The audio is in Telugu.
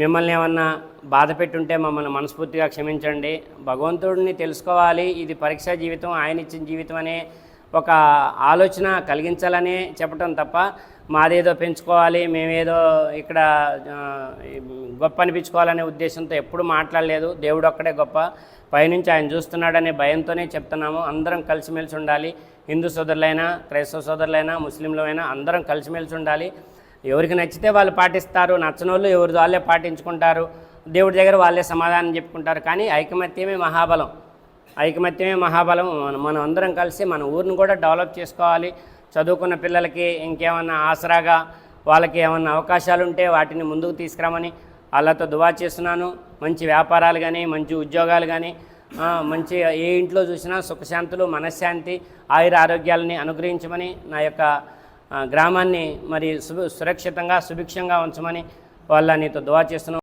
మిమ్మల్ని ఏమన్నా బాధ పెట్టుంటే మమ్మల్ని మనస్ఫూర్తిగా క్షమించండి. భగవంతుడిని తెలుసుకోవాలి. ఇది పరీక్షా జీవితం ఆయన ఇచ్చిన జీవితం అనే ఒక ఆలోచన కలిగించాలని చెప్పటం తప్ప మాదేదో పెంచుకోవాలి మేమేదో ఇక్కడ గొప్ప అనిపించుకోవాలనే ఉద్దేశంతో ఎప్పుడు మాట్లాడలేదు. దేవుడు ఒక్కడే గొప్ప. పైనుంచి ఆయన చూస్తున్నాడనే భయంతోనే చెప్తున్నాము. అందరం కలిసిమెలిసి ఉండాలి. హిందూ సోదరులైనా క్రైస్తవ సోదరులైనా ముస్లింలైనా అందరం కలిసిమెలిసి ఉండాలి. ఎవరికి నచ్చితే వాళ్ళు పాటిస్తారు నచ్చని వాళ్ళు ఎవరి వాళ్ళే పాటించుకుంటారు దేవుడి దగ్గర వాళ్ళే సమాధానం చెప్పుకుంటారు. కానీ ఐకమత్యమే మహాబలం. ఐకమత్యమే మహాబలం. మనం అందరం కలిసి మన ఊరిని కూడా డెవలప్ చేసుకోవాలి. చదువుకున్న పిల్లలకి ఇంకేమన్నా ఆసరాగా వాళ్ళకి ఏమన్నా అవకాశాలు ఉంటే వాటిని ముందుకు తీసుకురామని వాళ్ళతో దువా చేస్తున్నాను. మంచి వ్యాపారాలు కానీ మంచి ఉద్యోగాలు కానీ మంచి ఏ ఇంట్లో చూసినా సుఖశాంతులు మనశ్శాంతి ఆయుర ఆరోగ్యాలని అనుగ్రహించమని నా యొక్క గ్రామాన్ని మరి సురక్షితంగా సుభిక్షంగా ఉంచమని వాళ్ళ నీతో దువా చేస్తున్నాం.